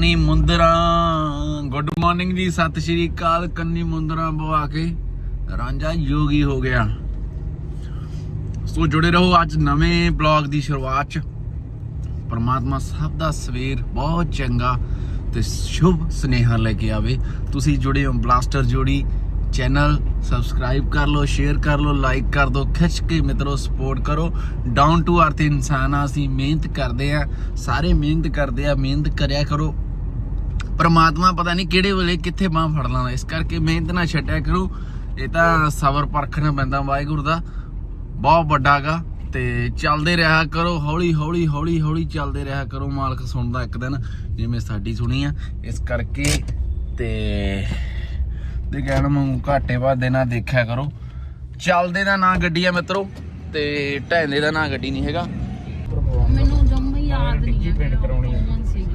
ਕੰਨੀ ਮੁੰਦਰਾ। Good morning ਜੀ, ਸਤਿ ਸ਼੍ਰੀ ਅਕਾਲ। ਕੰਨੀ ਮੁੰਦਰਾ ਬਵਾ ਕੇ ਰਾਂਝਾ ਯੋਗੀ ਹੋ ਗਿਆ। ਸੋ ਜੁੜੇ ਰਹੋ ਅੱਜ ਨਵੇਂ ਬਲੌਗ ਦੀ ਸ਼ੁਰੂਆਤ ਚ। ਪਰਮਾਤਮਾ ਸਭ ਦਾ ਸਵੇਰ ਬਹੁਤ ਚੰਗਾ ਤੇ ਸ਼ੁਭ ਸੁਨੇਹਾ ਲੈ ਕੇ ਆਵੇ। ਤੁਸੀਂ ਜੁੜੇ ਹੋ ਬਲਾਸਟਰ ਜੋੜੀ ਚੈਨਲ। ਸਬਸਕ੍ਰਾਈਬ ਕਰ ਲਓ ਸ਼ੇਅਰ ਕਰ ਲਓ ਲਾਈਕ ਕਰ ਦਿਓ, ਖਿੱਚ ਕੇ ਮਿੱਤਰੋ ਸਪੋਰਟ ਕਰੋ। ਡਾਊਨ ਟੂ ਅਰਥ ਇਨਸਾਨ ਆ, ਅਸੀਂ ਮਿਹਨਤ ਕਰਦੇ ਆ, ਸਾਰੇ ਮਿਹਨਤ ਕਰਦੇ ਆ, ਮਿਹਨਤ ਕਰਿਆ ਕਰੋ। ਪਰਮਾਤਮਾ ਪਤਾ ਨਹੀਂ ਕਿਹੜੇ ਵੇਲੇ ਕਿੱਥੇ ਬਾਹ ਫੜ ਲਾਂਦਾ। ਇਸ ਕਰਕੇ ਮਿਹਨਤ ਨਾ ਛੱਡਿਆ ਕਰੋ। ਇਹ ਤਾਂ ਸਬਰ ਪਰਖਣਾ ਪੈਂਦਾ ਵਾਹਿਗੁਰੂ ਦਾ। ਬਹੁਤ ਵੱਡਾਗਾ ਤੇ ਚੱਲਦੇ ਰਿਹਾ ਕਰੋ। ਹੌਲੀ ਹੌਲੀ ਹੌਲੀ ਹੌਲੀ ਚੱਲਦੇ ਰਿਹਾ ਕਰੋ ਮਾਲਕ ਸੁਣਦਾ ਇੱਕ ਦਿਨ ਜਿਵੇਂ ਸਾਡੀ ਸੁਣੀ ਆ। ਇਸ ਕਰਕੇ ਤੇ ਦੇ ਕਹਿਣ ਮੰਗੂ ਘਾਟੇ ਵਾਦੇ ਨਾ ਦੇਖਿਆ ਕਰੋ। ਚੱਲਦੇ ਦਾ ਨਾਂ ਗੱਡੀ ਆ ਮਿੱਤਰੋ। ਤੇ ਢੈਂਦੇ ਦਾ ਨਾਂ ਗੱਡੀ ਨਹੀਂ ਹੈਗਾ। ਮੈਨੂੰ ਜੰਮ ਯਾਦ ਨਹੀਂ ਪਿੰਡ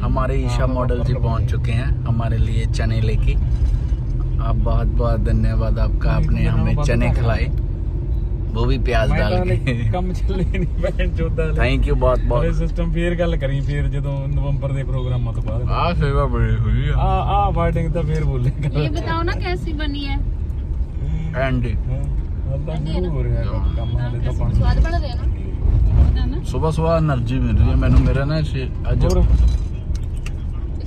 हमारे ईशा मॉडल जी पहुंच चुके हैं हमारे लिए चने लेके आप बहुत बहुत धन्यवाद आपका आपने हमें चने खिलाए वो भी प्याज ਮੈਂ डाल ਤਾਂ ਹਲੇ के ਕੰਮ ਚੱਲੇ ਨਹੀਂ ਭੈਣ ਚੋਦਾ थैंक यू बहुत ਹਲੇ बहुत ਸਿਸਟਮ ਫੇਰ ਗੱਲ ਕਰੀ ਫੇਰ ਜਦੋਂ ਨਵੰਬਰ ਦੇ ਪ੍ਰੋਗਰਾਮਾਂ ਤੋਂ ਬਾਅਦ आ सेवा बड़ी हुई ਆ ਆ ਵਾਰਡਿੰਗ ਤਾਂ ਫੇਰ ਬੋਲੇਗਾ ये बताओ ना कैसी बनी है एंड ਅੱਲਾ ਸ਼ੁਰੂ ਹੋ ਰਿਹਾ ਕੰਮ ਕੰਮ ਹਲੇ ਤਾਂ ਪਾਣੀ स्वाद बन रहे हैं ना पता ना सुबह सुबह एनर्जी मिल रही है मैंने मेरा ना शे- आज ਹੋਰ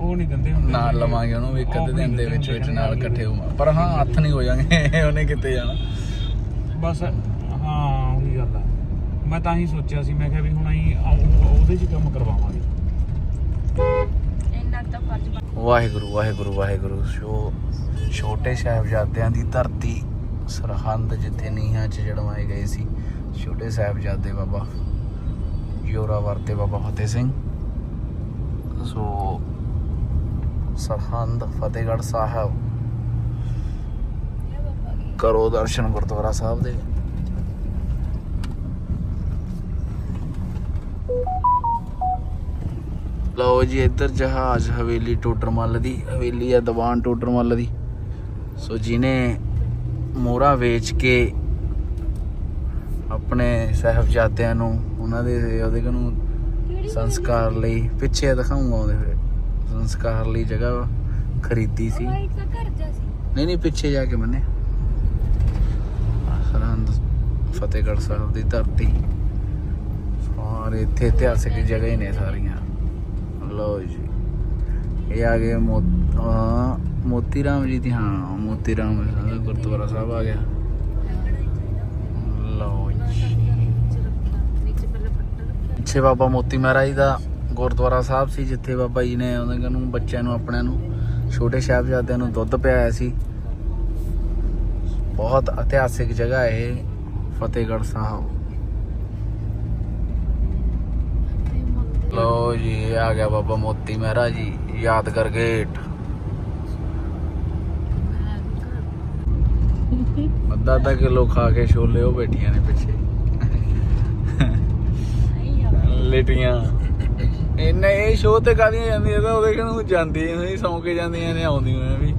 ਉਹ ਨਹੀਂ ਦਿੰਦੇ ਹੁੰਦੇ ਨਾਲ ਲਵਾਂਗੇ ਉਹਨੂੰ ਵੀ ਇੱਕ ਅੱਧੇ ਦਿਨ ਦੇ ਵਿੱਚ ਵਿੱਚ ਨਾਲ ਇਕੱਠੇ ਹੋਵਾਂ। ਪਰ ਹਾਂ ਹੱਥ ਨਹੀਂ ਹੋ ਜਾਣਗੇ। ਉਹਨੇ ਕਿੱਥੇ ਜਾਣਾ? ਬਸ ਹਾਂ ਉਹੀ ਗੱਲ ਆ। ਮੈਂ ਤਾਂ ਹੀ ਸੋਚਿਆ ਸੀ ਮੈਂ ਕਿਹਾ ਵੀ ਹੁਣ ਅਸੀਂ ਉਹ- ਉਹਦੇ 'ਚ ਕੰਮ ਕਰਵਾਵਾਂਗੇ। ਇੰਨਾ ਤਾਂ ਫਰਜ਼ ਬਣਦਾ ਵਾਹਿਗੁਰੂ ਵਾਹਿਗੁਰੂ ਵਾਹਿਗੁਰੂ। ਸ਼ੋ ਛੋਟੇ ਸਾਹਿਬਜ਼ਾਦਿਆਂ ਦੀ ਧਰਤੀ ਸਰਹੰਦ ਜਿੱਥੇ ਨੀਹਾਂ 'ਚ ਜੜਵਾਏ ਗਏ ਸੀ ਛੋਟੇ ਸਾਹਿਬਜ਼ਾਦੇ ਬਾਬਾ ਜੋਰਾਵਰ ਤੇ ਬਾਬਾ ਫਤਿਹ ਸਿੰਘ। ਸੋ ਸਰਹੰਦ ਫਤਿਹਗੜ੍ਹ ਸਾਹਿਬ। ਕਰੋ ਦਰਸ਼ਨ ਗੁਰਦੁਆਰਾ ਸਾਹਿਬ ਦੇ। ਲਓ ਜੀ ਇੱਧਰ ਜਹਾਜ਼ ਹਵੇਲੀ ਟੋਡਰਮੱਲ ਦੀ ਹਵੇਲੀ ਹੈ ਦੀਵਾਨ ਟੋਡਰਮੱਲ ਦੀ। ਸੋ ਜਿਹਨੇ ਮੋਹਰਾ ਵੇਚ ਕੇ ਆਪਣੇ ਸਾਹਿਬਜ਼ਾਦਿਆਂ ਨੂੰ ਉਹਨਾਂ ਦੇ ਉਹਦੇ ਨੂੰ ਸੰਸਕਾਰ ਲਈ ਪਿੱਛੇ ਦਿਖਾਉਂਗਾ ਉਹਦੇ ਫਿਰ। ਸੰਸਕਾਰ ਲਈ ਜਗ੍ਹਾ ਖਰੀਦੀ ਸੀ। ਵਾਈਟ ਦਾ ਘਰ ਜਾ ਸੀ। ਨਹੀਂ ਨਹੀਂ ਪਿੱਛੇ ਜਾ ਕੇ ਬੰਨੇ। ਸਰਹੰਦ ਫਤਿਹਗੜ੍ਹ ਸਾਹਿਬ ਦੀ ਧਰਤੀ। ਸਾਰੇ ਇੱਥੇ ਇਤਿਹਾਸਿਕ ਜਗ੍ਹਾ ਹੀ ਨੇ ਸਾਰੀਆਂ। ਲਓ ਜੀ। ਇਹ ਆ ਗਏ ਮੋਤੀ ਰਾਮ ਜੀ ਦੀ ਹਾਂ ਮੋਤੀ ਰਾਮ ਜੀ ਦਾ ਗੁਰਦੁਆਰਾ ਸਾਹਿਬ ਆ ਗਿਆ। ਲਓ ਜੀ। ਪਿੱਛੇ ਬਾਬਾ ਮੋਤੀ ਮਹਾਰਾਜ ਦਾ ਗੁਰਦੁਆਰਾ ਸਾਹਿਬ ਸੀ ਜਿੱਥੇ ਬਾਬਾ ਜੀ ਨੇ ਉਹਨਾਂ ਨੂੰ ਬੱਚਿਆਂ ਨੂੰ ਆਪਣਿਆਂ ਨੂੰ ਛੋਟੇ ਸਾਹਿਬਜ਼ਾਦਿਆਂ ਨੂੰ ਦੁੱਧ ਪਿਆਇਆ ਸੀ। ਬਹੁਤ ਇਤਿਹਾਸਿਕ ਜਗ੍ਹਾ ਇਹ ਫਤਿਹਗੜ੍ਹ ਸਾਹਿਬ। ਲੋ ਜੀ ਆ ਗਿਆ ਬਾਬਾ ਮੋਤੀ ਮਹਿਰਾ ਜੀ ਯਾਦਗਾਰ ਗੇਟ। ਅੱਧਾ ਅੱਧਾ ਕਿਲੋ ਖਾ ਕੇ ਛੋਲੇ ਉਹ ਬੈਠੀਆਂ ਨੇ ਪਿੱਛੇ। ਲੇਟੀਆਂ। ਇਹਨੇ ਇਹ ਸ਼ੋਅ ਤੇ ਕਾਦੀਆਂ ਜਾਂਦੀਆਂ ਤਾਂ ਉਹਦੇ ਕਿਨੂੰ ਜਾਂਦੀਆਂ ਨਹੀਂ ਸੌਂ ਕੇ ਜਾਂਦੀਆਂ ਨੇ ਆਉਂਦੀਆਂ ਵੀ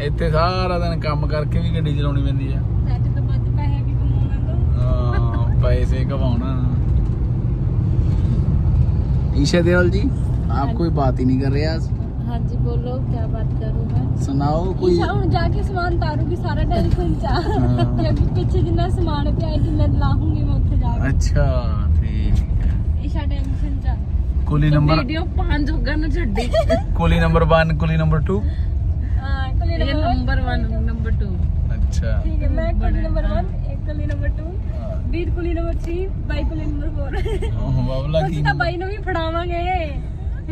ਇੱਥੇ ਸਾਰਾ ਦਿਨ ਕੰਮ ਕਰਕੇ ਵੀ ਗੱਡੀ ਚਲਾਉਣੀ ਪੈਂਦੀ ਆ ਸੈਟ ਤੋਂ ਵੱਧ ਪੈਸੇ ਵੀ ਕਮਾਉਣਾ ਤਾਂ ਹਾਂ ਪੈਸੇ ਕਮਾਉਣਾ ईशा देओल जी आप कोई बात ही नहीं कर रहे आज हाँ जी बोलो क्या बात करूँ मैं सुनाओ कोई ईशा ਹੁਣ ਜਾ ਕੇ ਸਮਾਨ ਤਾਰੂਗੀ ਸਾਰਾ ਟੈਲੀਫੋਨ ਚ ਕਿਉਂਕਿ ਪਿੱਛੇ ਜਿੰਨਾ ਸਮਾਨ ਪਿਆ ਹੈ ਜਿੰਨਾ ਲਾਹੂੰਗੀ ਮੈਂ ਉੱਥੇ ਜਾ ਕੇ अच्छा ठीक है ਈਸ਼ਾ ਟੈਲੀਫੋਨ ਚ कुली नंबर ਵੀਡੀਓ ਪੰਜ ਹੋਗਾ ਨਾ ਛੱਡੀ Coolie number one Coolie number two ਹਾਂ ਕੋਲੇ ਨੰਬਰ 1 ਨੰਬਰ 2 अच्छा ਮੈਂ ਕੁਲੀ ਨੰਬਰ 1 ਇੱਕ ਕੁਲੀ ਨੰਬਰ 2 ਵੀਰ ਕੁਲੀ ਨੰਬਰ 3 ਬਾਈ ਕੁਲੀ ਨੰਬਰ 4 ਉਹ ਬਾਬਲਾ ਅਸੀਂ ਕੀ ਤਾਂ ਬਾਈ ਨੂੰ ਵੀ ਫੜਾਵਾਂਗੇ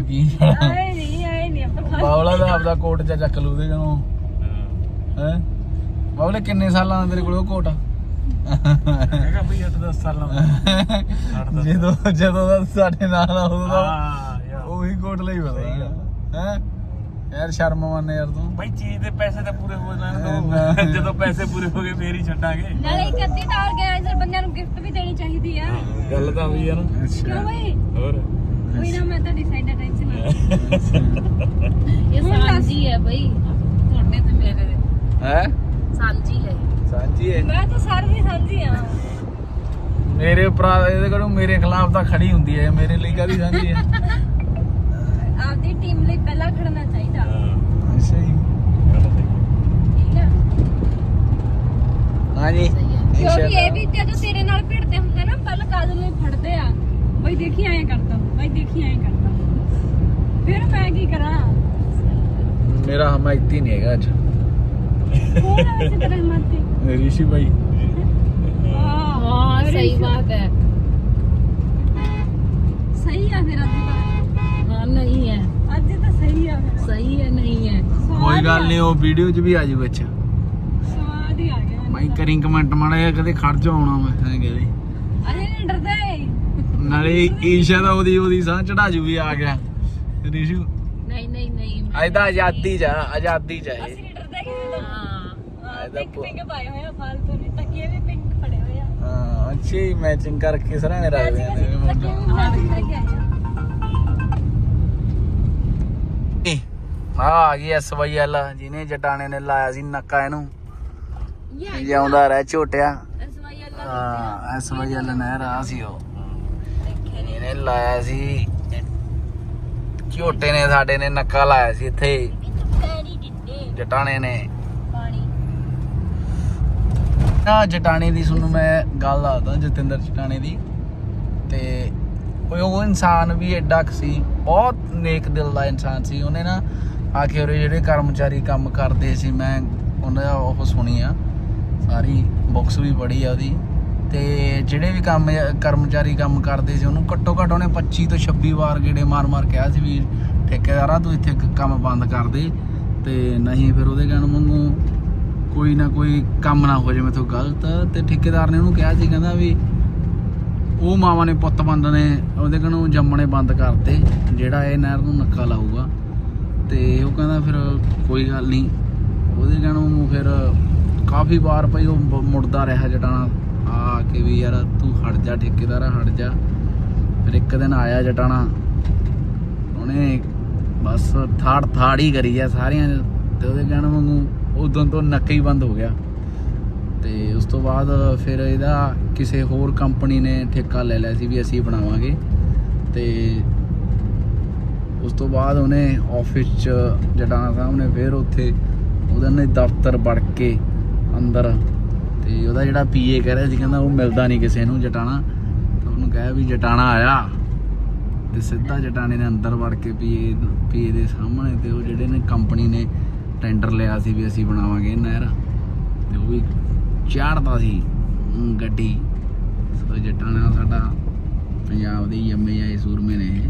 ਕੀ ਆਏ ਨਹੀਂ ਆਏ ਨਹੀਂ ਆਪਾਂ ਖਾ ਬਾਬਲਾ ਦਾ ਆਪਦਾ ਕੋਟ ਚ ਚੱਕ ਲੂ ਦੇ ਜਦੋਂ ਹੈ ਬਾਬਲੇ ਕਿੰਨੇ ਸਾਲਾਂ ਦਾ ਤੇਰੇ ਕੋਲ ਉਹ ਕੋਟ ਆ ਹੈਗਾ ਬਈ 8-10 ਸਾਲਾਂ ਦਾ ਜਦੋਂ ਜਦੋਂ ਦਾ ਸਾਡੇ ਨਾਲ ਆ ਉਦੋਂ ਦਾ ਹਾਂ ਯਾਰ। ਉਹੀ ਕੋਟ ਲਈ ਪਤਾ ਹੈ? ਯਾਰ ਸ਼ਰਮ ਮੰਨ ਯਾਰ ਤੂੰ। ਬਈ ਚੀਜ਼ ਦੇ ਪੈਸੇ ਤਾਂ ਪੂਰੇ ਹੋ ਜਾਣ ਜਦੋਂ ਪੈਸੇ ਪੂਰੇ ਹੋ ਗਏ ਫੇਰ ਹੀ ਛੱਡਾਂਗੇ। ਨਾਲੇ ਇੱਕ ਅੱਧੀ ਤਾਂ ਆਰਗੇਨਾਈਜ਼ਰ ਬੰਦਿਆਂ ਨੂੰ ਗਿਫਟ ਵੀ ਦੇਣੀ ਚਾਹੀਦੀ ਆ। ਗੱਲ ਤਾਂ ਹੋਈ ਆ ਨਾ। ਕਿਉਂ ਬਈ? ਹੋਰ? ਕੋਈ ਨਾ ਮੈਂ ਤੁਹਾਡੀ ਸਾਈਡ ਦਾ ਟੈਨਸ਼ਨ ਨਾ ਇਹ। ਸਾਂਝੀ ਹੈ ਬਈ। ਤੁਹਾਡੇ ਤੇ ਮੇਰੇ ਹੈ? ਸਾਂਝੀ ਹੈ ਸਾਂਝੀ ਹੈ। ਮੈਂ ਤਾਂ ਸਾਰੀ ਦੀ ਸਾਂਝੀ ਆ। ਮੇਰੇ ਭਰਾ ਇਹਦੇ ਕੋਲ ਮੇਰੇ ਖਿਲਾਫ ਤਾਂ ਖੜੀ ਹੁੰਦੀ ਹੈ ਮੇਰੇ ਲਈ ਕਾਦੀ ਸਾਂਝੀ ਹੈ? ਆਪਦੀ ਟੀਮ ਲਈ ਪਹਿਲਾਂ ਖੜਨਾ ਚਾਹੀਦਾ। ਅੱਛਾ ਜੀ। ਠੀਕ ਆ। ਹਾਂਜੀ ਸਹੀ ਹੈ ਕਿਉਂਕਿ ਇਹ ਵੀ ਜਦੋਂ ਤੇਰੇ ਨਾਲ ਭਿੜਦੇ ਹੁੰਦੇ ਨਾ ਪਹਿਲਾਂ ਕਾਜਲ ਨੂੰ ਹੀ ਫੜਦੇ ਆ? ਬਈ ਦੇਖੀ ਐਂ ਕਰਦਾ ਬਈ ਦੇਖੀ ਐਂ ਕਰਦਾ। ਫਿਰ ਮੈਂ ਕੀ ਕਰਾਂ? ਮੇਰਾ ਹਮਾਇਤੀ ਨਹੀਂ ਹੈਗਾ ਅੱਜ। ਕੌਣ ਹੈ ਵੈਸੇ ਤੇਰਾ ਰਿਸ਼ੀ ਭਾਈ ਹਾਂ ਸਹੀ ਬਾਤ ਹੈ। ਸਹੀ ਆ ਫਿਰ ਅੱਜ ਤਾਂ। ਹਾਂ ਨਹੀਂ ਹੈ। ਅੱਜ ਤਾਂ ਸਹੀ ਆ ਫਿਰ। ਸਹੀ ਹੈ ਨਹੀਂ ਹੈ। ਕੋਈ ਗੱਲ ਨਹੀਂ ਉਹ ਵੀਡੀਓ 'ਚ ਵੀ ਆ ਜੂ ਵਿੱਚ। ਸਵਾਦ ਹੀ ਆ ਗਿਆ ਭਾਈ ਕਰੀ ਕਮੈਂਟ ਮਾੜਾ ਜਿਹਾ ਕਦੇ ਖੜ ਜਾ ਆਉਣਾ ਮੈਂ ਐਂ ਕਹਦੇ ਅਜੇ ਨਹੀਂ ਡਰਦੇ। ਨਾਲੇ ਈਸ਼ਾ ਦਾ ਉਹਦੀ ਉਹਦੀ ਸਾਹ ਚੜਾ ਜੂ ਵੀ ਆ ਗਿਆ। ਰਿਸ਼ੂ ਨਹੀਂ ਨਹੀਂ ਨਹੀਂ। ਅੱਜ ਤਾਂ ਆਜ਼ਾਦੀ ਜਾ ਆਜ਼ਾਦੀ ਜਾ ਅਸੀਂ ਨਹੀਂ ਡਰਦੇ ਕਿਸੇ ਤੋਂ ਹਾਂ ਇਹਦਾ ਪਿੰਕ ਪੁ- ਪਿੰਕ ਪਾਏ ਹੋਏ ਆ ਫਾਲਤੂ ਨਹੀਂ। ਤੱਕੀਏ ਵੀ ਪਿੰਕ ਫੜੇ ਹੋਏ ਆ। ਹਾਂ ਅੱਛੀ ਮੈਚਿੰਗ ਕਰਕੇ ਸਰਾਣੇ ਰੱਖਦੇ ਅਸੀਂ ਨੇ ਤੱਕੀਏ ਵੀ ਮੈਚਿੰਗ ਲੈ ਕੇ ਆਏ ਆ। ਆ ਆ ਗਈ ਐਸਵਾਈਐਲ ਜਿਹਨੇ ਜਟਾਣੇ ਨੇ ਲਾਇਆ ਸੀ ਨੱਕਾ ਇਹਨੂੰ। ਜਿਉਂਦਾ ਰਹਿ ਝੋਟਿਆ। ਐਸਵਾਈ ਅੱਲਾ ਹਾਂ ਐਸਵਾਈਐਲ ਨਹਿਰ ਆ ਸੀ ਉਹ। ਇਹਨੇ ਲਾਇਆ ਸੀ। ਝੋਟੇ ਨੇ ਸਾਡੇ ਨੇ ਨੱਕਾ ਲਾਇਆ ਸੀ ਇੱਥੇ। ਜਟਾਣੇ ਨੇ। ਨਾ ਜਟਾਣੇ ਦੀ ਤੁਹਾਨੂੰ ਮੈਂ ਗੱਲ ਦੱਸਦਾ, ਜਤਿੰਦਰ ਜਟਾਣੇ ਦੀ। ਤੇ ਉਹ ਇਨਸਾਨ ਵੀ ਐਡਾ ਕੁ ਸੀ, ਬਹੁਤ ਨੇਕ ਦਿਲ ਦਾ ਇਨਸਾਨ ਸੀ। ਉਹਨੇ ਨਾ ਆ ਕੇ ਉਹਦੇ ਜਿਹੜੇ ਕਰਮਚਾਰੀ ਕੰਮ ਕਰਦੇ ਸੀ, ਮੈਂ ਉਹਨਾਂ ਦਾ ਉਹ ਸੁਣੀ ਆ, ਸਾਰੀ ਬੁੱਕਸ ਵੀ ਪੜ੍ਹੀ ਆ ਉਹਦੀ। ਤੇ ਜਿਹੜੇ ਵੀ ਕੰਮ, ਕਰਮਚਾਰੀ ਕੰਮ ਕਰਦੇ ਸੀ, ਉਹਨੂੰ ਘੱਟੋ ਘੱਟ ਉਹਨੇ 25 ਤੋਂ 26 ਵਾਰ ਗੇੜੇ ਮਾਰ-ਮਾਰ ਕਿਹਾ ਸੀ ਵੀ ਠੇਕੇਦਾਰਾ ਤੂੰ ਇੱਥੇ ਕੰਮ ਬੰਦ ਕਰ ਦੇ। ਤੇ ਨਹੀਂ, ਫਿਰ ਉਹਦੇ ਕਹਿਣ ਵਾਂਗੂ ਕੋਈ ਨਾ ਕੋਈ ਕੰਮ ਨਾ ਹੋ ਜਾਵੇ ਮੇਥੋਂ ਗਲਤ। ਤੇ ਠੇਕੇਦਾਰ ਨੇ ਉਹਨੂੰ ਕਿਹਾ ਸੀ, ਕਹਿੰਦਾ ਵੀ ਉਹ ਮਾਵਾਂ ਨੇ ਪੁੱਤ ਬੰਦ ਨੇ, ਉਹਦੇ ਕਨੂੰ ਜੰਮਣੇ ਬੰਦ ਕਰਤੇ, ਜਿਹੜਾ ਇਹ ਨਹਿਰ ਨੂੰ ਨੱਕਾ ਲਾਊਗਾ। ਤੇ ਉਹ ਕਹਿੰਦਾ ਫਿਰ ਕੋਈ ਗੱਲ ਨਹੀਂ। ਉਹਦੇ ਕਨੂੰ ਫਿਰ ਕਾਫੀ ਵਾਰ ਭਈ ਉਹ ਮੁੜਦਾ ਰਿਹਾ ਜਟਾਣਾ। ਆ ਕੇ ਵੀ ਯਾਰ ਤੂੰ ਹਟ ਜਾ, ਠੇਕੇਦਾਰਾ ਹਟ ਜਾ। ਫਿਰ ਇੱਕ ਦਿਨ ਆਇਆ ਜਟਾਣਾ। ਉਹਨੇ ਬਸ ਥਾੜ ਥਾੜ ਹੀ ਕਰੀ ਆ ਸਾਰਿਆਂ। ਨੇ ਤੇ ਉਹਦੇ ਕਹਿਣ ਵਾਂਗੂ ਉਦੋਂ ਤੋਂ ਨੱਕ ਹੀ ਬੰਦ ਹੋ ਗਿਆ। ਤੇ ਉਸ ਤੋਂ ਬਾਅਦ ਫਿਰ ਇਹਦਾ ਕਿਸੇ ਹੋਰ ਕੰਪਨੀ ਨੇ ਠੇਕਾ ਲੈ ਲਿਆ ਸੀ ਵੀ ਅਸੀਂ ਬਣਾਵਾਂਗੇ। ਤੇ ਉਸ ਤੋਂ ਬਾਅਦ ਉਹਨੇ ਆਫਿਸ 'ਚ ਜਟਾਣਾ ਸਾਹਿਬ ਨੇ ਫਿਰ ਉੱਥੇ ਉਹਦੇ ਨੇ ਦਫ਼ਤਰ ਵੜ ਕੇ ਅੰਦਰ ਤੇ ਉਹਦਾ ਜਿਹੜਾ ਪੀਏ ਕਹਿ ਰਿਹਾ ਸੀ, ਕਹਿੰਦਾ ਉਹ ਮਿਲਦਾ ਨਹੀਂ ਕਿਸੇ ਨੂੰ ਜਟਾਣਾ ਤਾਂ ਉਹਨੂੰ ਕਹਿਆ ਵੀ ਜਟਾਣਾ ਆਇਆ। ਤੇ ਸਿੱਧਾ ਜਟਾਣੇ ਨੇ ਅੰਦਰ ਵੜ ਕੇ ਪੀਏ ਪੀਏ ਦੇ ਸਾਹਮਣੇ ਤੇ ਉਹ ਜਿਹੜੇ ਨੇ ਕੰਪਨੀ ਨੇ ਟੈਂਡਰ ਲਿਆ ਸੀ ਵੀ ਅਸੀਂ ਬਣਾਵਾਂਗੇ ਨਹਿਰ ਤੇ ਉਹ ਵੀ ਚਾੜਦਾ ਸੀ ਗੱਡੀ। ਸੋ ਜਟਾਣਾ ਸਾਡਾ ਪੰਜਾਬ ਦੇ ਯੰਮੇ ਆਏ ਸੂਰਮੇ ਨੇ ਇਹ।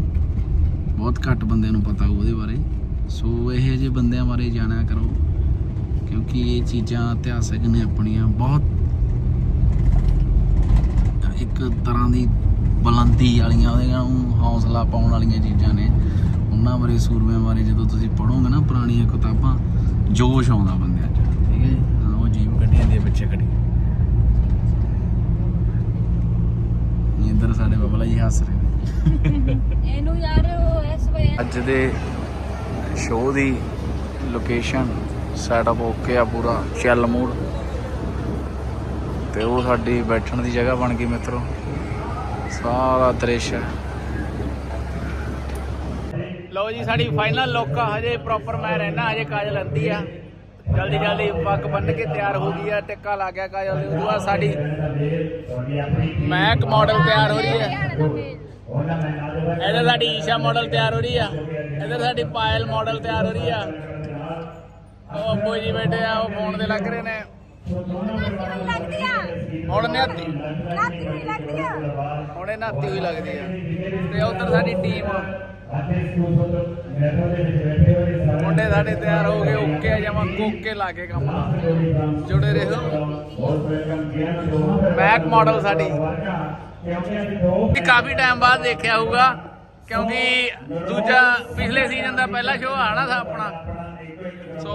ਬਹੁਤ ਘੱਟ ਬੰਦਿਆਂ ਨੂੰ ਪਤਾ ਉਹਦੇ ਬਾਰੇ। ਸੋ ਇਹ ਜਿਹੇ ਬੰਦਿਆਂ ਬਾਰੇ ਜਾਣਿਆ ਕਰੋ, ਕਿਉਂਕਿ ਇਹ ਚੀਜ਼ਾਂ ਇਤਿਹਾਸਕ ਨੇ ਆਪਣੀਆਂ। ਬਹੁਤ ਇੱਕ ਤਰ੍ਹਾਂ ਦੀ ਬੁਲੰਦੀ ਵਾਲੀਆਂ ਉਹਦੇ ਨੂੰ ਹੌਸਲਾ ਪਾਉਣ ਵਾਲੀਆਂ ਚੀਜ਼ਾਂ ਨੇ। ਉਹਨਾਂ ਬਾਰੇ ਸੂਰਮਿਆਂ ਬਾਰੇ ਜਦੋਂ ਤੁਸੀਂ ਪੜੋਗੇ ਨਾ ਪੁਰਾਣੀਆਂ ਕਿਤਾਬਾਂ ਜੋਸ਼ ਆਉਂਦਾ ਬੰਦਿਆਂ 'ਚ। ਠੀਕ ਹੈ ਜੀ? ਹਾਂ ਉਹ ਜੀਵ ਗੱਡੀਆਂ ਦੇ ਪਿੱਛੇ ਖੜੀ। ਇੱਧਰ ਸਾਡੇ ਬਾਬਲਾ ਜੀ ਹੱਸ ਰਹੇ ਨੇ। ਇਹਨੂੰ ਯਾਰ ਉਹ ਐਸਵਾਈ ਅੱਜ ਦੇ ਸ਼ੋਅ ਦੀ ਲੋਕੇਸ਼ਨ ਸੈਟਅਪ ਓਕੇ ਆ ਪੂਰਾ ਚੱਲ ਮੂਡ। ਤੇ ਉਹ ਸਾਡੀ ਬੈਠਣ ਦੀ ਜਗ੍ਹਾ ਬਣ ਗਈ ਮਿੱਤਰੋ। ਸਾਰਾ ਦ੍ਰਿਸ਼ ਹੈ। ਲਓ ਜੀ ਸਾਡੀ ਫਾਈਨਲ ਲੁੱਕ ਆ ਹਜੇ ਪ੍ਰੋਪਰ ਮੈਂ ਰਹਿਣਾ ਹਜੇ ਕਾਜਲ ਅੰਦੀ ਆ। ਜਲਦੀ ਜਲਦੀ ਪੱਗ ਬੰਨ ਕੇ ਤਿਆਰ ਹੋ ਗਈ ਆ ਟਿੱਕਾ ਲੱਗ ਗਿਆ ਕਾਜਲ ਦੇ ਉਦੋਂ ਬਾਅਦ ਸਾਡੀ ਮੈਕ ਮਾਡਲ ਤਿਆਰ ਹੋ ਰਹੀ ਹੈ ਇੱਧਰ ਸਾਡੀ ਈਸ਼ਾ ਮਾਡਲ ਤਿਆਰ ਹੋ ਰਹੀ ਆ। ਇੱਧਰ ਸਾਡੀ ਪਾਇਲ ਮਾਡਲ ਤਿਆਰ ਹੋ ਰਹੀ ਆ। ਉਹ ਅੱਬੂ ਜੀ ਬੈਠੇ ਆ ਉਹ ਫੋਨ ਤੇ ਲੱਗ ਰਹੇ ਨੇ। ਹੁਣ ਨਹਾਤੀ। ਰਾਤੀ ਹੋਈ ਲੱਗਦੀ ਆ। ਹੁਣੇ ਨਹਾਤੀ ਹੋਈ ਲੱਗਦੀ ਆ। ਤੇ ਉਧਰ ਸਾਡੀ ਟੀਮ ਮੁੰਡੇ ਸਾਡੇ ਤਿਆਰ ਹੋ ਗਏ ਓਕੇ ਆ ਜਮਾ ਕੋਕੇ ਲਾ ਕੇ ਕੰਮ ਜੁੜੇ ਰਹੋ। ਬੈਕ ਮਾਡਲ ਸਾਡੀ। ਇਹ ਕਾਫੀ ਟਾਈਮ ਬਾਅਦ ਦੇਖਿਆ ਹੋਊਗਾ ਕਿਉਂਕਿ ਦੂਜਾ ਪਿਛਲੇ ਸੀਜ਼ਨ ਦਾ ਪਹਿਲਾ ਸ਼ੋਅ ਆਣਾ ਸੀ ਆਪਣਾ। ਸੋ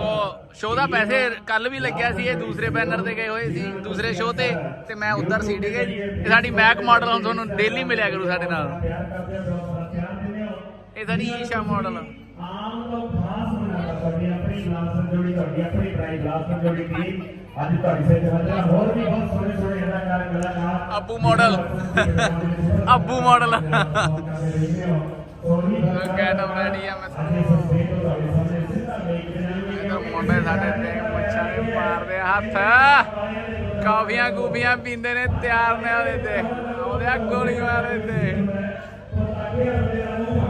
ਸ਼ੋਅ ਦਾ ਪੈਸੇ ਕੱਲ ਵੀ ਲੱਗਿਆ ਸੀ ਇਹ ਦੂਸਰੇ ਬੈਨਰ ਤੇ ਗਏ ਹੋਏ ਸੀ ਦੂਸਰੇ ਸ਼ੋਅ ਤੇ ਤੇ ਮੈਂ ਉੱਧਰ ਸੀ ਠੀਕ ਹੈ ਸਾਡੀ ਬੈਕ ਮਾਡਲ ਹੁਣ ਤੁਹਾਨੂੰ ਡੇਲੀ ਮਿਲਿਆ ਕਰੂ ਸਾਡੇ ਨਾਲ। ਇਹ ਸਾਡੀ ਈਸ਼ਾ ਮਾਡਲ ਅੱਜ ਤੁਹਾਡੀ ਸੇਧ ਵਜਾ ਹੋਰ ਵੀ ਬਹੁਤ ਸੋਹਣੇ ਸੋਹਣੇ ਅਦਾਕਾਰ ਕਲਾਕਾਰ। ਅੱਬੂ ਮਾਡਲ ਅੱਬੂ ਮਾਡਲ ਕੈਟਮ ਰੈਡੀ ਆ ਮੈਂ ਇਹਦਾ ਮੁੰਡੇ ਸਾਡੇ ਤੇ ਮੁੱਛਾਂ ਦੇ ਮਾਰਦੇ ਹੱਥ। ਕਾਫੀਆਂ ਗੂਫੀਆਂ ਪੀਂਦੇ ਨੇ ਤਿਆਰ ਨੇ ਉਹਦੇ ਤੇ। ਉਹਦੇ ਗੋਲੀ ਮਾਰੇ ਤੇ।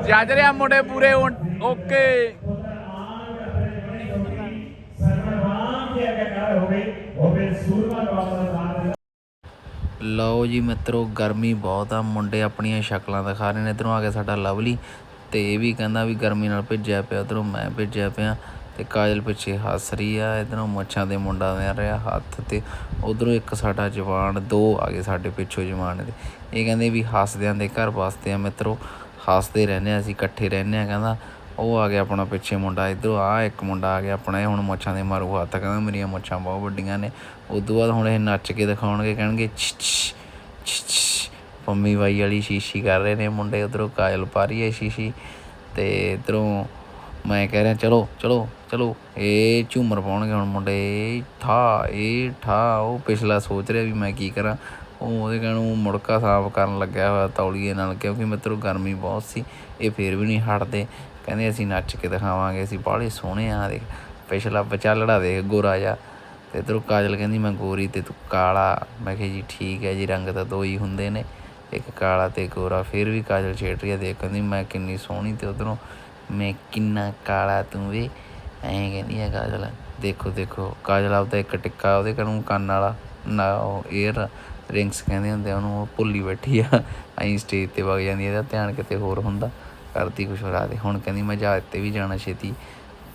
ਜੱਜ ਰਿਆ ਮੁੰਡੇ ਪੂਰੇ ਓਕੇ। ਲਓ ਜੀ ਮਿੱਤਰੋ, ਗਰਮੀ ਬਹੁਤ ਆ। ਮੁੰਡੇ ਆਪਣੀਆਂ ਸ਼ਕਲਾਂ ਦਿਖਾ ਰਹੇ ਨੇ। ਇਧਰੋਂ ਆ ਗਿਆ ਸਾਡਾ ਲਵਲੀ ਤੇ ਇਹ ਵੀ ਕਹਿੰਦਾ ਵੀ ਗਰਮੀ ਨਾਲ ਭਿੱਜਿਆ ਪਿਆ। ਉਧਰੋਂ ਮੈਂ ਭਿੱਜਿਆ ਪਿਆ ਤੇ ਕਾਜਲ ਪਿੱਛੇ ਹੱਸ ਰਹੀ ਆ। ਇਧਰੋਂ ਮੱਛਾਂ ਦੇ ਮੁੰਡਾ ਦੇ ਰਿਹਾ ਹੱਥ ਤੇ। ਉਧਰੋਂ ਇੱਕ ਸਾਡਾ ਜਵਾਨ, ਦੋ ਆ ਗਏ ਸਾਡੇ ਪਿੱਛੋਂ ਜਵਾਨ ਦੇ। ਇਹ ਕਹਿੰਦੇ ਵੀ ਹੱਸਦਿਆਂ ਦੇ ਘਰ ਵਸਦੇ ਆ ਮਿੱਤਰੋ। ਹੱਸਦੇ ਰਹਿੰਦੇ ਹਾਂ, ਅਸੀਂ ਇਕੱਠੇ ਰਹਿੰਦੇ ਹਾਂ, ਕਹਿੰਦਾ ਉਹ ਆ ਗਿਆ ਆਪਣਾ ਪਿੱਛੇ ਮੁੰਡਾ, ਇੱਧਰੋਂ ਆ ਇੱਕ ਮੁੰਡਾ ਆ ਗਿਆ ਆਪਣਾ, ਇਹ ਹੁਣ ਮੁੱਛਾਂ ਦੇ ਮਾਰੂ ਹੱਥ, ਕਹਿੰਦਾ ਮੇਰੀਆਂ ਮੁੱਛਾਂ ਬਹੁਤ ਵੱਡੀਆਂ ਨੇ, ਉਦੋਂ ਬਾਅਦ ਹੁਣ ਇਹ ਨੱਚ ਕੇ ਦਿਖਾਉਣਗੇ, ਕਹਿਣਗੇ ਛ ਛ ਪੰਮੀ ਬਾਈ ਵਾਲੀ ਸ਼ੀਸ਼ੀ ਕਰ ਰਹੇ ਨੇ ਮੁੰਡੇ, ਉਧਰੋਂ ਕਾਇਲ ਪਾ ਰਹੀ ਹੈ ਸ਼ੀਸ਼ੀ ਤੇ ਇਧਰੋਂ ਮੈਂ ਕਹਿ ਰਿਹਾ, ਚਲੋ ਚਲੋ ਚਲੋ। ਇਹ ਝੂਮਰ ਪਾਉਣਗੇ ਹੁਣ ਮੁੰਡੇ। ਠਾ, ਇਹ ਠਾ, ਉਹ ਪਿਛਲਾ ਸੋਚ ਰਿਹਾ ਵੀ ਮੈਂ ਕੀ ਕਰਾਂ। ਉਹ ਉਹਦੇ ਕਹਿਣ ਨੂੰ ਮੁੜਕਾ ਸਾਫ਼ ਕਰਨ ਲੱਗਿਆ ਹੋਇਆ ਤੌਲੀਏ ਨਾਲ, ਕਿਉਂਕਿ ਮਿੱਤਰੋ ਗਰਮੀ ਬਹੁਤ ਸੀ। ਇਹ ਫੇਰ ਵੀ ਨਹੀਂ ਹਟਦੇ। ਕਹਿੰਦੇ ਅਸੀਂ ਨੱਚ ਕੇ ਦਿਖਾਵਾਂਗੇ, ਅਸੀਂ ਬਾਹਲੇ ਸੋਹਣੇ ਆ ਦੇਖ। ਪਿਛਲਾ ਵਿਚਾਲੜਾ ਦੇਖ, ਗੋਰਾ ਜਿਹਾ। ਤੇ ਇਧਰੋਂ ਕਾਜਲ ਕਹਿੰਦੀ, ਮੈਂ ਗੋਰੀ ਤੇ ਤੂੰ ਕਾਲਾ। ਮੈਂ ਕਿਹਾ, ਜੀ ਠੀਕ ਹੈ ਜੀ, ਰੰਗ ਤਾਂ ਦੋ ਹੀ ਹੁੰਦੇ ਨੇ। ਇੱਕ ਕਾਲਾ ਤੇ ਗੋਰਾ। ਫਿਰ ਵੀ ਕਾਜਲ ਛੇੜ ਰਹੀ ਹੈ, ਦੇਖ। ਕਹਿੰਦੀ, ਮੈਂ ਕਿੰਨੀ ਸੋਹਣੀ ਤੇ ਉਧਰੋਂ ਮੈਂ ਕਿੰਨਾ ਕਾਲਾ ਤੂੰ ਵੇ। ਐਂ ਕਹਿੰਦੀ ਹੈ ਕਾਜਲ, ਦੇਖੋ ਦੇਖੋ, ਕਾਜਲ ਆਪਦਾ ਇੱਕ ਟਿੱਕਾ ਉਹਦੇ ਕੋਲੋਂ ਕੰਨ ਵਾਲਾ, ਨਾ ਉਹ 에ਅਰ ਰਿੰਗਸ ਕਹਿੰਦੇ ਹੁੰਦੇ ਆ, ਉਹਨੂੰ ਉਹ ਭੁੱਲੀ ਬੈਠੀ ਆ। ਐਂ ਸਟੇਜ ਤੇ ਵਗ ਜਾਂਦੀ ਇਹਦਾ ਧਿਆਨ ਕਿਤੇ ਹੋਰ ਹੁੰਦਾ, ਕਰਦੀ ਕੁਛ ਹੋਰ ਦੇ ਹੁਣ ਕਹਿੰਦੀ ਮੈਂ ਜਹਾਜ਼ ਤੇ ਵੀ ਜਾਣਾ ਛੇਤੀ,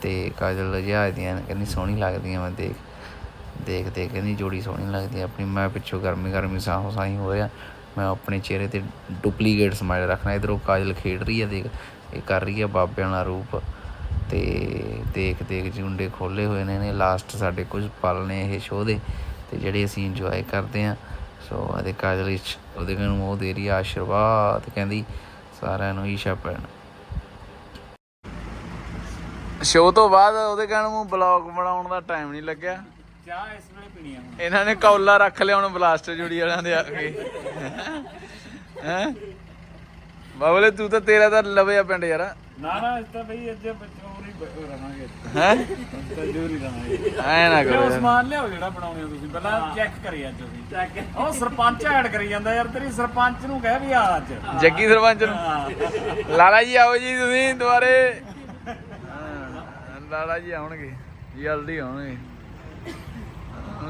ਤੇ ਕਾਜਲ ਜਹਾਜ਼ ਦੀਆਂ ਕਹਿੰਦੀ ਸੋਹਣੀ ਲੱਗਦੀਆਂ ਮੈਂ ਦੇਖ ਦੇਖ ਦੇਖ, ਕਹਿੰਦੀ ਜੋੜੀ ਸੋਹਣੀ ਲੱਗਦੀ ਆਪਣੀ। ਮੈਂ ਪਿੱਛੋਂ ਗਰਮੀ ਗਰਮੀ ਸਾਹੋਂ ਸਾਈ ਹੋ ਰਿਹਾ, ਮੈਂ ਆਪਣੇ ਚਿਹਰੇ ਤੇ ਡੁਪਲੀਕੇਟ ਸਮਾਈਲ ਰੱਖਣਾ, ਇਧਰੋਂ ਕਾਜਲ ਖੇਡ ਰਹੀ ਆ, ਦੇਖ। ਇਹ ਕਰ ਰਹੀ ਆ ਬਾਬਿਆਂ ਵਾਲਾ ਰੂਪ ਤੇ ਦੇਖ ਦੇਖ ਜੁੰਡੇ ਖੋਲੇ ਹੋਏ ਨੇ ਨੇ ਲਾਸਟ ਸਾਡੇ ਕੁਝ ਪਲ ਨੇ ਇਹ ਸ਼ੋਅ ਦੇ ਤੇ ਜਿਹੜੇ ਅਸੀਂ ਇੰਜੋਏ ਕਰਦੇ ਆ ਸੋ ਉਹਦੇ ਕਾਜਲ ਵਿੱਚ ਉਹਦੇ ਨੂੰ ਉਹ ਦੇ ਰਹੀ ਆਸ਼ੀਰਵਾਦ ਕਹਿੰਦੀ ਸਾਰਿਆਂ ਨੂੰ ਈਸ਼ਾ ਪੈਣ ਸ਼ੋਅ ਤੋਂ ਬਾਅਦ ਉਹਦੇ ਕਹਿਣ ਨੂੰ ਬਲੌਗ ਬਣਾਉਣ ਦਾ ਟਾਈਮ ਨਹੀਂ ਲੱਗਿਆ। ਚਾਹ ਇਸ ਵੇਲੇ ਪੀਣੀ ਆ ਇਹਨਾਂ ਨੇ ਕੌਲਾ ਰੱਖ ਲਿਆ ਹੁਣ ਬਲਾਸਟਰ ਜੁੜੀ ਵਾਲਿਆਂ ਦੇ ਆ ਕੇ। ਹੈ? ਬਾਬਲੇ ਤੂੰ ਤਾਂ ਤੇਰਾ ਤਾਂ ਲਵੇ ਪਿੰਡ ਯਾਰ। ਨਾ ਨਾ ਇਸ ਤਾਂ ਬਈ ਅੱਜ ਪਚੋਰੀ ਰਹਾਂਗੇ। ਹੈ? ਤਾਂ ਜੋਰੀ ਰਹਾਂਗੇ। ਐ ਨਾ ਕਰੋ ਸਮਾਨ ਲਿਆਓ ਜਿਹੜਾ ਬਣਾਉਣੇ ਹੋ ਤੁਸੀਂ? ਪਹਿਲਾਂ ਚੈੱਕ ਕਰੀ ਅੱਜ ਤੁਸੀਂ। ਚੈੱਕ ਉਹ ਸਰਪੰਚ ਐਡ ਕਰੀ ਜਾਂਦਾ ਯਾਰ ਤੇਰੀ ਸਰਪੰਚ ਨੂੰ ਕਹਿ ਵੀ ਆ ਅੱਜ। ਜੱਗੀ ਸਰਪੰਚ ਨੂੰ? ਹਾਂ। ਲਾਲਾ ਜੀ ਆਓ ਜੀ ਤੁਸੀਂ ਦੁਬਾਰੇ। ਹਾਂ, ਲਾਲਾ ਜੀ ਆਉਣਗੇ ਜਲਦੀ ਆਉਣਗੇ।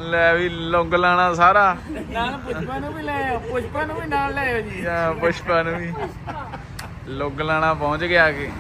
ਲੈ ਵੀ ਲੁੰਗ ਲਾਣਾ ਸਾਰਾ। ਨਾਲ ਪੁਸ਼ਪਾ ਨੂੰ ਵੀ ਲੈ ਆਓ ਪੁਸ਼ਪਾ ਨੂੰ ਵੀ ਨਾਲ ਲੈ ਆਓ ਜੀ। ਜਾਂ ਪੁਸ਼ਪਾ ਨੂੰ ਵੀ। ਲੁੰਗ ਲਾਣਾ ਪਹੁੰਚ ਗਿਆ ਕਿ